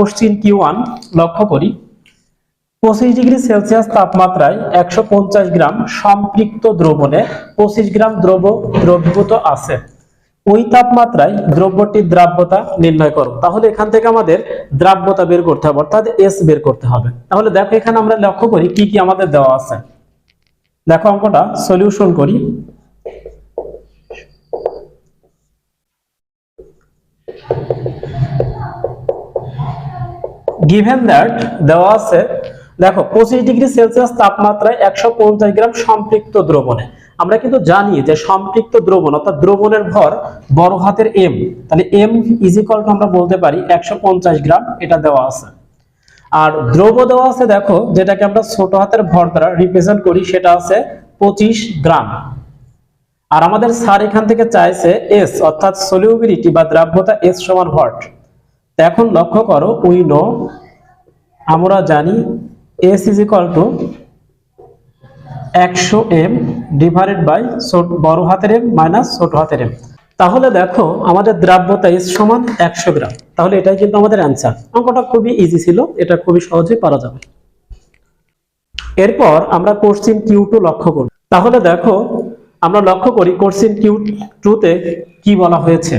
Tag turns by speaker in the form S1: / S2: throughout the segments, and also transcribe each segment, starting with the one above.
S1: Question Q one লক্ষ্য করি। পঁচিশ ডিগ্রি সেলসিয়াস তাপমাত্রায় একশো পঞ্চাশ গ্রাম সম্পৃক্ত দ্রবণে পঁচিশ গ্রাম দ্রব, দ্রবীভূত আছে। ওই তাপমাত্রায় দ্রব্যটির দ্রাব্যতা নির্ণয় করো। তাহলে এখান থেকে আমাদের দ্রাব্যতা বের করতে হবে, অর্থাৎ এস বের করতে হবে। তাহলে দেখো এখানে আমরা লক্ষ্য করি কি কি আমাদের দেওয়া আছে। দেখো অঙ্কটা সলিউশন করি। গিভেন দ্যাট দেওয়া আছে। দেখো, পঁচিশ ডিগ্রি সেলসিয়াস তাপমাত্রায় একশো পঞ্চাশ গ্রাম সম্পৃক্ত দ্রবণে। আমরা কিন্তু জানি যে সম্পৃক্ত দ্রবণ, অর্থাৎ দ্রবণের ভর বড় হাতের এম তাহলে এম ইজিকল টু আমরা বলতে পারি একশো পঞ্চাশ গ্রাম, এটা দেওয়া আছে। আর দ্রব দেওয়া আছে, দেখো, যেটাকে আমরা ছোট হাতের ভর দ্বারা রিপ্রেজেন্ট করি, সেটা আছে পঁচিশ গ্রাম। আর আমাদের স্যার এখান থেকে চাইছে এস অর্থাৎ সলিউবিলিটি বা দ্রাব্যতা এস সমান ভট এখন লক্ষ্য করো, উই নো, আমরা জানি এস ইজ ইকাল টু একশো এম ডিভাইডেড বাই বড় হাতের এম মাইনাস ছোট হাতের এম। তাহলে দেখো, আমাদের দ্রাব্যতা এস সমান একশো গ্রাম। তাহলে এটাই কিন্তু আমাদের অ্যান্সার অঙ্কটা খুবই ইজি ছিল, এটা খুবই সহজেই পারা যাবে। এরপর আমরা কোশ্চিন কিউ টু লক্ষ্য করি তাহলে দেখো, আমরা লক্ষ্য করি কোশ্চিন কিউ টুতে কি বলা হয়েছে।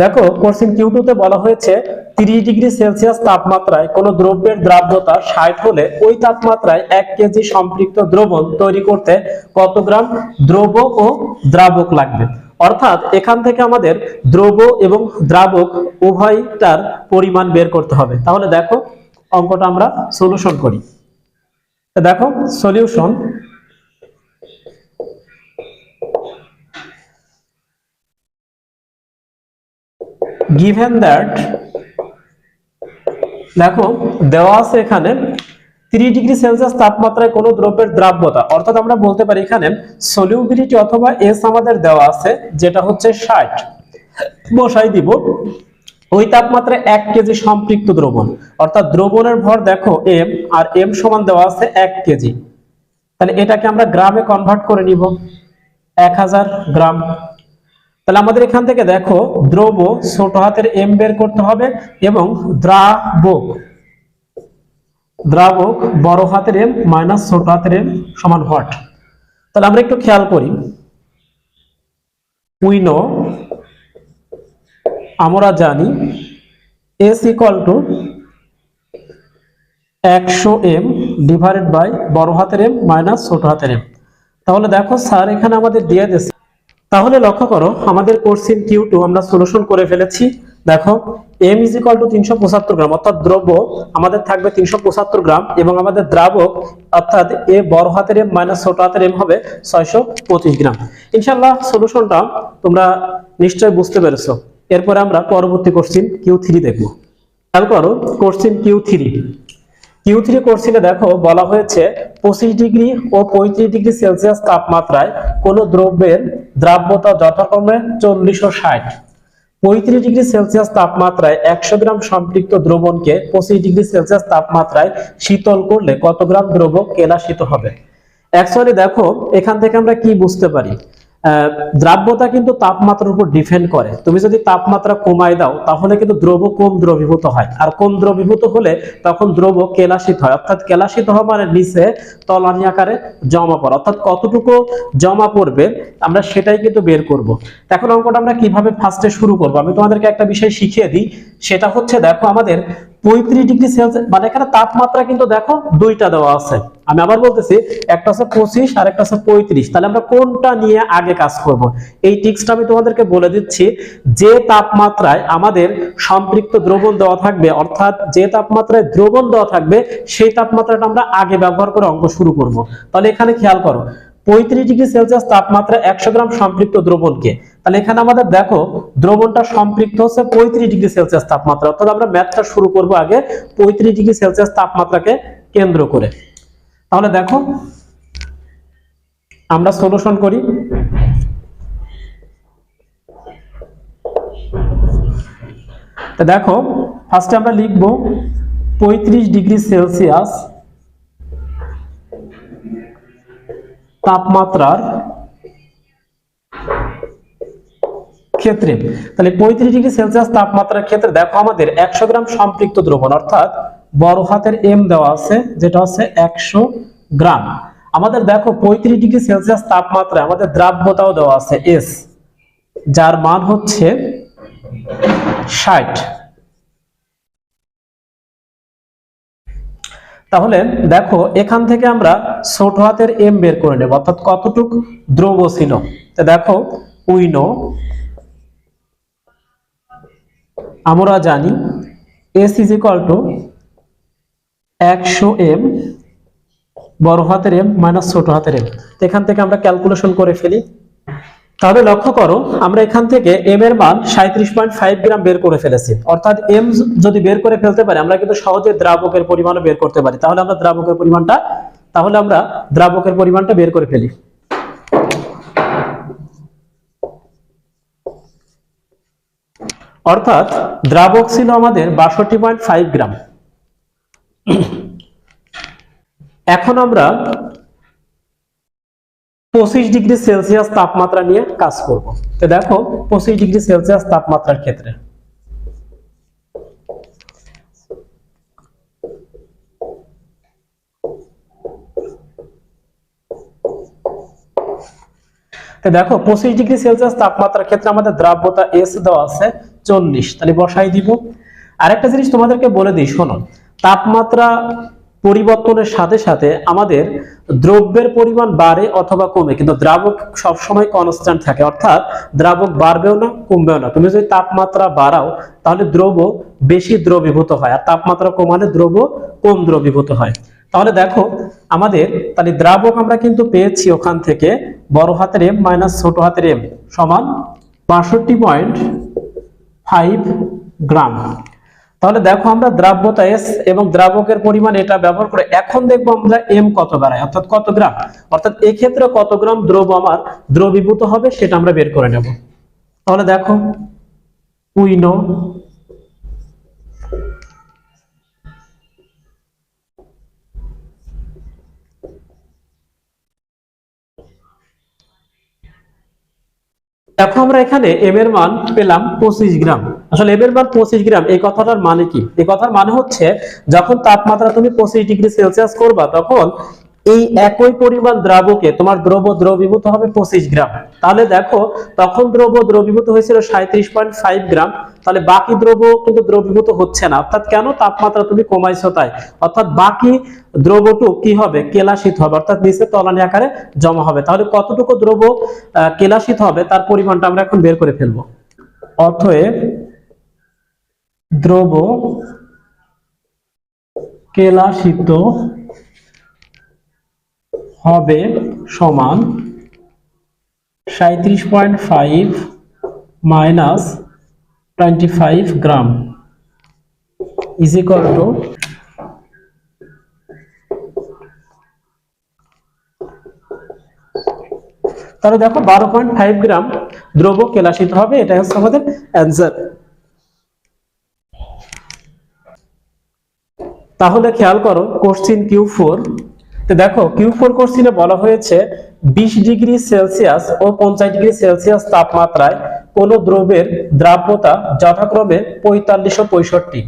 S1: দেখো, কোশ্চিন কিউ টুতে বলা হয়েছে, তিরিশ ডিগ্রি সেলসিয়াস তাপমাত্রায় কোন দ্রব্যের দ্রাব্যতা ষাট হলে ওই তাপমাত্রায় এক কেজি সম্পৃক্ত দ্রবণ তৈরি করতে কত গ্রাম দ্রব ও দ্রাবক লাগবে? অর্থাৎ এখান থেকে আমাদের দ্রব এবং দ্রাবক উভয়টার পরিমাণ বের করতে হবে। তাহলে দেখো, অঙ্কটা আমরা সলিউশন করি। দেখো সলিউশন given that, দেখো, দেওয়া আছে এখানে 30 ডিগ্রি সেলসিয়াস তাপমাত্রায় কোনো দ্রব্যের দ্রাব্যতা। অর্থাৎ আমরা বলতে পারি এখানে সলিউবিলিটি অথবা এস আমাদের দেওয়া আছে, যেটা হচ্ছে 60 বসাই দিব। ওই তাপমাত্রায় এক কেজি সম্পৃক্ত দ্রবণ। অর্থাৎ দ্রবণের ভর দেখো এম আর এম সমান দেওয়া আছে এক কেজি। তাহলে এটাকে আমরা গ্রামে কনভার্ট করে নিব। এক হাজার গ্রাম তাহলে আমাদের এখান থেকে দেখো দ্রব ছোট হাতের এম বের করতে হবে এবং দ্রাবক। দ্রাবক বড় হাতের এম মাইনাস ছোট হাতের এম সমান হট তাহলে আমরা একটু খেয়াল করি। উইনো আমরা জানি এস ইকুয়াল টু একশো এম ডিভাইডেড বাই বড় হাতের এম মাইনাস ছোট হাতের এম তাহলে দেখো স্যার এখানে আমাদের দিয়ে দিয়েছে। তাহলে লক্ষ্য করো, আমাদের কোর্সিন কিউ টু আমরা সলিউশন করে ফেলেছি। দেখো এম ইজ ইকাল টু তিনশো পঁচাত্তর গ্রাম অর্থাৎ দ্রব্য আমাদের থাকবে তিনশো পঁচাত্তর গ্রাম এবং আমাদের দ্রাবক, অর্থাৎ এ বড় হাতের এম মাইনাস ছোট হাতের এম হবে ছয়শো পঁচিশ গ্রাম ইনশাল্লাহ সলিউশনটা তোমরা নিশ্চয় বুঝতে পেরেছ। এরপরে আমরা পরবর্তী কোশ্চিন কিউ থ্রি দেখব। খেয়াল করো question Q three Q three কোর্সিনে দেখো বলা হয়েছে পঁচিশ ডিগ্রি ও পঁয়ত্রিশ ডিগ্রি সেলসিয়াস তাপমাত্রায় কোন দ্রব্যের দ্রাব্যতা যথাক্রমে চল্লিশ ও ষাট। পঁয়ত্রিশ ডিগ্রি সেলসিয়াস তাপমাত্রায় একশো গ্রাম সম্পৃক্ত দ্রবণকে পঁচিশ ডিগ্রি সেলসিয়াস তাপমাত্রায় শীতল করলে কত গ্রাম দ্রব্য কেলাশীত হবে? অ্যাকচুয়ালি দেখো, এখান থেকে আমরা কি বুঝতে পারি? দ্রাব্যতা কিন্তু তাপমাত্রার উপর ডিপেন্ড করে। তুমি যদি তাপমাত্রা কমায় দাও, তাহলে কিন্তু দ্রব কম দ্রবীভূত হয়। আর কম দ্রবীভূত হলে তখন দ্রব কেলাসিত হয়। অর্থাৎ কেলাসিত হওয়া মানে নিচে তলানি আকারে জমা পড়া। অর্থাৎ কতটুকু জমা পড়বে, আমরা সেটাই কিন্তু বের করব। এখন অঙ্কটা আমরা কীভাবে ফার্স্টে শুরু করব? আমি তোমাদেরকে একটা বিষয় শিখিয়ে দিই। সেটা হচ্ছে দেখো আমাদের পঁয়ত্রিশ ডিগ্রি সেলসিয়াস মানে এখানে তাপমাত্রা কিন্তু দেখো দুইটা দেওয়া আছে। আমি আবার বলতেছি, একটা আছে পঁচিশ আর একটা আছে পঁয়ত্রিশ। তাহলে আমরা কোনটা নিয়ে আগে কাজ করব? এই টিক্সটা আমি তোমাদেরকে বলে দিচ্ছি, যে তাপমাত্রায় আমাদের সম্পৃক্ত দ্রবণ দেওয়া থাকবে, অর্থাৎ যে তাপমাত্রায় দ্রবণ দেওয়া থাকবে, সেই তাপমাত্রাটা আমরা আগে ব্যবহার করে অঙ্ক শুরু করব। তাহলে এখানে খেয়াল করো পঁয়ত্রিশ ডিগ্রি সেলসিয়াস তাপমাত্রা একশো গ্রাম সম্পৃক্ত দ্রবণকে। তাহলে এখানে আমাদের দেখো, দ্রবণটা সম্পৃক্ত হচ্ছে পঁয়ত্রিশ ডিগ্রি সেলসিয়াস তাপমাত্রা। অর্থাৎ আমরা ম্যাথটা শুরু করব আগে পঁয়ত্রিশ ডিগ্রি সেলসিয়াস তাপমাত্রাকে কেন্দ্র করে। তাহলে দেখো, আমরা সলিউশন করি। তো দেখো ফার্স্টে আমরা লিখব পঁয়ত্রিশ ডিগ্রি সেলসিয়াস তাপমাত্রার ক্ষেত্রে। তাহলে পঁয়ত্রিশ ডিগ্রি সেলসিয়াস তাপমাত্রার ক্ষেত্রে দেখো আমাদের একশো গ্রাম সম্পৃক্ত দ্রবণ, অর্থাৎ বড় হাতের এম দেওয়া আছে, যেটা হচ্ছে একশো গ্রাম। আমাদের দেখো পঁয়ত্রিশ ডিগ্রি সেলসিয়াস তাপমাত্রায় আমাদের দ্রাব্যতাও দেওয়া আছে এস যার মান হচ্ছে ষাট। তাহলে দেখো, এখান থেকে আমরা ছোট হাতের এম বের করে নেব, অর্থাৎ কতটুক দ্রব ছিল? তো দেখো, উইনো, আমরা জানি এস ইজ ইকাল টু একশো এম বড় হাতের এম মাইনাস ছোট হাতের এম এখান থেকে আমরা ক্যালকুলেশন করে ফেলি। তাহলে লক্ষ্য করো, আমরা এখান থেকে এম এর মান সাঁত্রিশ পয়েন্ট ফাইভ গ্রাম বের করে ফেলেছি। অর্থাৎ এম যদি বের করে ফেলতে পারি, আমরা কিন্তু সহজে দ্রাবকের পরিমাণও বের করতে পারি। তাহলে আমরা দ্রাবকের পরিমাণটা, তাহলে আমরা দ্রাবকের পরিমাণটা বের করে ফেলি। অর্থাৎ দ্রাবক ছিল আমাদের বাষট্টি পয়েন্ট ফাইভ গ্রাম। এখন আমরা পঁচিশ ডিগ্রি সেলসিয়াস তাপমাত্রা নিয়ে কাজ করব। তো দেখো, পঁচিশ ডিগ্রি সেলসিয়াস তাপমাত্রার ক্ষেত্রে। তো দেখো, পঁচিশ ডিগ্রি সেলসিয়াস তাপমাত্রার ক্ষেত্রে আমাদের দ্রাব্যতা এস দেওয়া আছে চল্লিশ। তাহলে বসাই দিব। আরেকটা জিনিস তোমাদেরকে বলে দিই, শোনো, তাপমাত্রা পরিবর্তনের সাথে সাথে আমাদের দ্রব্যের পরিমাণ বাড়ে অথবা কমে, কিন্তু দ্রাবক সবসময় কনস্ট্যান্ট থাকে। অর্থাৎ দ্রাবক বাড়বেও না, কমবেও না। তুমি যদি তাপমাত্রা বাড়াও, তাহলে দ্রব্য বেশি দ্রবীভূত হয়। আর তাপমাত্রা কমালে দ্রব্য কম দ্রবীভূত হয়। তাহলে দেখো, আমাদের তাহলে দ্রাবক আমরা কিন্তু পেয়েছি ওখান থেকে বড় হাতের এম মাইনাস ছোট হাতের এম সমান বাষট্টি পয়েন্ট ফাইভ গ্রাম। তাহলে দেখো আমরা দ্রাব্যতা এস এবং দ্রাবকের পরিমাণ এটা ব্যবহার করে এখন দেখব আমরা এম কত বাড়ায়, অর্থাৎ কত গ্রাম? অর্থাৎ এক্ষেত্রে কত গ্রাম দ্রব্য আমার দ্রবীভূত হবে সেটা আমরা বের করে নেব। তাহলে দেখো, উইনো দেখো আমরা এখানে এম এর মান পেলাম পঁচিশ গ্রাম। আসলে এম এর মান পঁচিশ গ্রাম এই কথাটার মানে কি? এই কথার মানে হচ্ছে যখন তাপমাত্রা তুমি পঁচিশ ডিগ্রি সেলসিয়াস করবা তখন এই একই পরিমাণ দ্রাবকে তোমার দ্রব্য দ্রবীভূত হবে পঁচিশ গ্রাম। তাহলে দেখো তখন দ্রব্য দ্রবীভূত হয়েছিল সাঁত্রিশ পয়েন্ট ফাইভ গ্রাম তাহলে বাকি দ্রব্য কিন্তু দ্রবীভূত হচ্ছে না। অর্থাৎ কেন তাপমাত্রা তুমি কমাইছো তাই? অর্থাৎ বাকি দ্রব্যটু কি হবে? কেলাসিত হবে। অর্থাৎ নিচে তলানি আকারে জমা হবে। তাহলে কতটুকু দ্রব্য আহ, কেলাসিত হবে? তার পরিমাণটা আমরা এখন বের করে ফেলব। অতএব দ্রব্য কেলাসিত হবে সমান সাঁত্রিশ point five minus twenty five gram, is equal to তাহলে দেখো বারো পয়েন্ট ফাইভ গ্রাম দ্রব্য কেলাসিত হবে, এটা হচ্ছে আমাদের অ্যান্সার। তাহলে খেয়াল করো কোশ্চিন কিউ ফোর দেখো কিউ ফোর কোশ্চিনে বলা হয়েছে বিশ ডিগ্রি সেলসিয়াস ও পঞ্চাশ ডিগ্রি সেলসিয়াস তাপমাত্রায় কোন দ্রব্যের দ্রাব্যতা যথাক্রমে পঁয়তাল্লিশ ও পঁয়ষট্টি।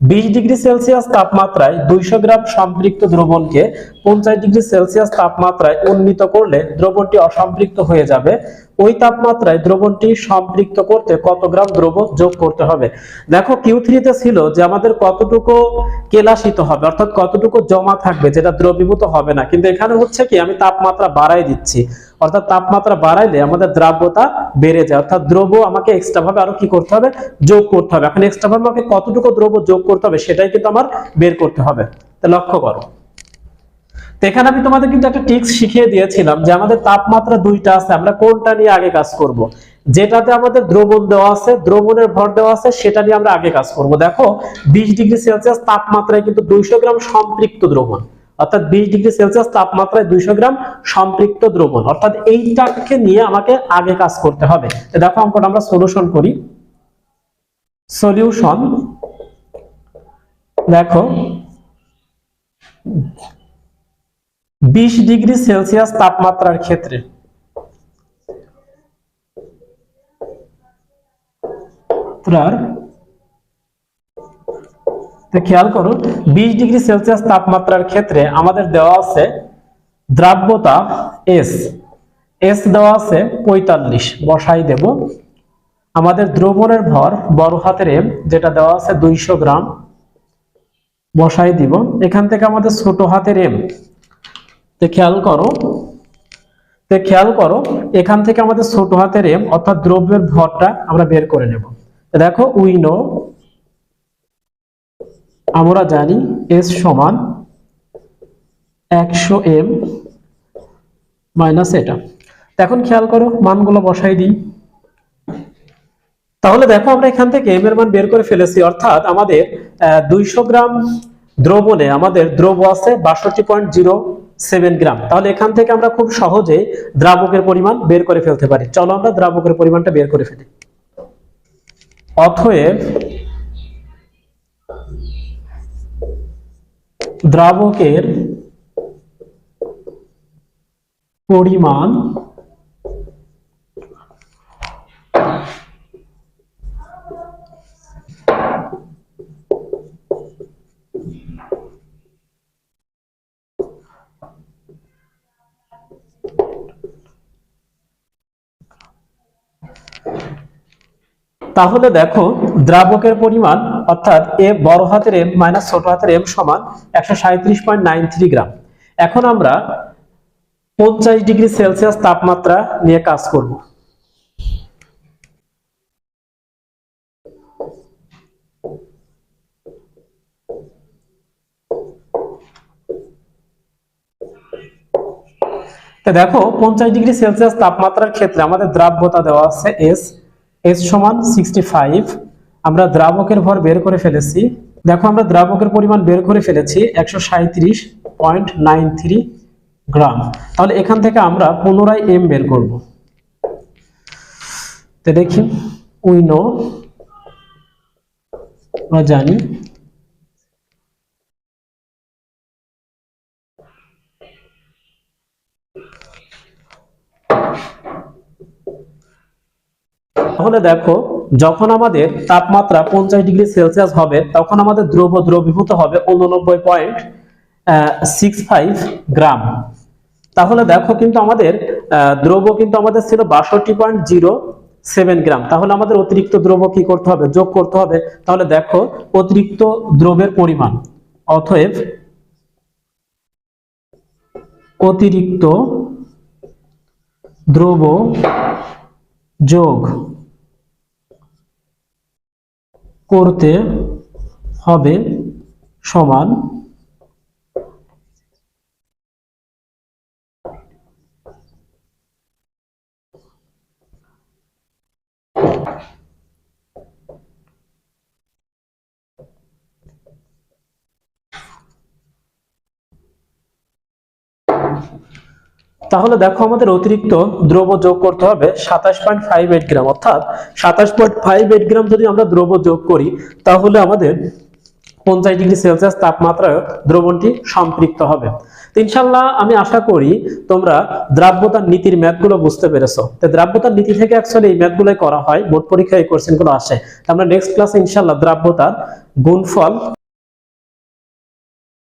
S1: বিশ ডিগ্রি সেলসিয়াস তাপমাত্রায় দুইশো গ্রাম সম্পৃক্ত দ্রবণকে পঞ্চাশ ডিগ্রি সেলসিয়াস তাপমাত্রায় উন্নীত করলে দ্রবণটি অসম্পৃক্ত হয়ে যাবে। ওই তাপমাত্রায় দ্রবণটি সম্পৃক্ত করতে কত গ্রাম দ্রবণ যোগ করতে হবে? দেখো কিউ থ্রিতে ছিল যে আমাদের কতটুকু কেলাসিত হবে, অর্থাৎ কতটুকু জমা থাকবে, যেটা দ্রবীভূত হবে না। কিন্তু এখানে হচ্ছে কি, আমি তাপমাত্রা বাড়াই দিচ্ছি। অর্থাৎ তাপমাত্রা বাড়াইলে আমাদের দ্রাব্যতা বেড়ে যায়। অর্থাৎ দ্রব্য আমাকে এক্সট্রা ভাবে আরও কি করতে হবে? যোগ করতে হবে। এখন এক্সট্রা ভাবে আমাকে কতটুকু দ্রব্য যোগ করতে হবে, সেটাই কিন্তু আমার বের করতে হবে। তো লক্ষ্য করো। এখানে আমি তোমাদের কিন্তু একটা টিক্স শিখিয়ে দিয়েছিলাম যে আমাদের তাপমাত্রা দুইটা আছে, আমরা কোনটা নিয়ে আগে কাজ করব। যেটাতে আমাদের দ্রবণ দেওয়া আছে, দ্রবণের ভর দেওয়া আছে, সেটা নিয়ে আমরা আগে কাজ করব। দেখো, বিশ ডিগ্রি সেলসিয়াস তাপমাত্রায় কিন্তু দুইশো গ্রাম সম্পৃক্ত দ্রবণ। অর্থাৎ বিশ ডিগ্রি সেলসিয়াস তাপমাত্রায় দুইশো গ্রাম সম্পৃক্ত দ্রবণ। অর্থাৎ এইটাকে নিয়ে আমাকে আগে কাজ করতে হবে। দেখো অঙ্কটা আমরা সলিউশন করি। সলিউশন দেখো বিশ ডিগ্রি সেলসিয়াস তাপমাত্রার ক্ষেত্রে। খেয়াল করো, বিশ ডিগ্রি সেলসিয়াস তাপমাত্রার ক্ষেত্রে আমাদের দেওয়া আছে দ্রাব্যতা এস এস দেওয়া আছে পঁয়তাল্লিশ, বসাই দেব। আমাদের দ্রবণের ভর বড় হাতের এম যেটা দেওয়া আছে দুইশো গ্রাম। বসাই দিব। এখান থেকে আমাদের ছোট হাতের এম খেয়াল করো, তো খেয়াল করো, এখান থেকে আমাদের ছোট হাতের এম, অর্থাৎ দ্রব্যের ভরটা আমরা বের করে নেব। দেখো উইনো আমরা জানি এস সমান একশো এম মাইনাস এটা। এখন খেয়াল করো, মানগুলো বসাই দিই। তাহলে দেখো, আমরা এখান থেকে এম এর মান বের করে ফেলেছি, অর্থাৎ আমাদের দুইশো গ্রাম দ্রবণে আমাদের দ্রব আছে বাষট্টি পয়েন্ট জিরো সেভেন গ্রাম। তাহলে এখান থেকে আমরা খুব সহজে দ্রাবকের পরিমাণ বের করে ফেলতে পারি। চলো আমরা দ্রাবকের পরিমাণটা বের করে ফেলি। অথয়েব দ্রাবকের পরিমাণ তাহলে দেখো, দ্রাবকের পরিমাণ, অর্থাৎ এ বড় হাতের এম মাইনাস ছোট হাতের এম সমান একশো গ্রাম। এখন আমরা পঞ্চাশ ডিগ্রি সেলসিয়াস তাপমাত্রা নিয়ে কাজ করব। তো দেখো, পঞ্চাশ ডিগ্রি সেলসিয়াস তাপমাত্রার ক্ষেত্রে আমাদের দ্রাব্যতা দেওয়া আছে এস এস সমান সিক্সটি আমরা দ্রাবকের ভর বের করে ফেলেছি। দেখো, আমরা দ্রাবকের পরিমাণ বের করে ফেলেছি একশো গ্রাম। তাহলে এখান থেকে আমরা পুনরায় এম বের করব। তো দেখি উই নো আমরা জানি তাহলে দেখো, যখন আমাদের তাপমাত্রা পঞ্চাশ ডিগ্রি সেলসিয়াস হবে, তখন আমাদের দ্রব্য দ্রবীভূত হবে উননব্বই পয়েন্ট সিক্স ফাইভ গ্রাম। তাহলে দেখো কিন্তু আমাদের দ্রব্য কিন্তু আমাদের ছিল বাষট্টি পয়েন্ট জিরো সেভেন গ্রাম। তাহলে আমাদের অতিরিক্ত দ্রব্য কি করতে হবে? যোগ করতে হবে। তাহলে দেখো, অতিরিক্ত দ্রব্যের পরিমাণ, অতএব অতিরিক্ত দ্রব্য যোগ করতে হবে সমান তাহলে দেখো আমাদের অতিরিক্ত দ্রব্য যোগ করতে হবে সাতাশ পয়েন্ট ফাইভ এইট গ্রাম অর্থাৎ সাতাশ পয়েন্ট ফাইভ এইট গ্রাম যদি আমরা দ্রব্য যোগ করি, তাহলে আমাদের পঞ্চাশ ডিগ্রি সেলসিয়াস তাপমাত্রায় দ্রবণটি সম্পৃক্ত হবে। ইনশাল্লাহ আমি আশা করি তোমরা দ্রাব্যতার নীতির ম্যাথগুলো বুঝতে পেরেছ। তো দ্রাব্যতার নীতি থেকে অ্যাকচুয়ালি এই ম্যাথগুলোই করা হয়। বোর্ড পরীক্ষায় এই কোশ্চেনগুলো আসে। আমরা নেক্সট ক্লাসে ইনশাল্লাহ দ্রাব্যতার গুণফল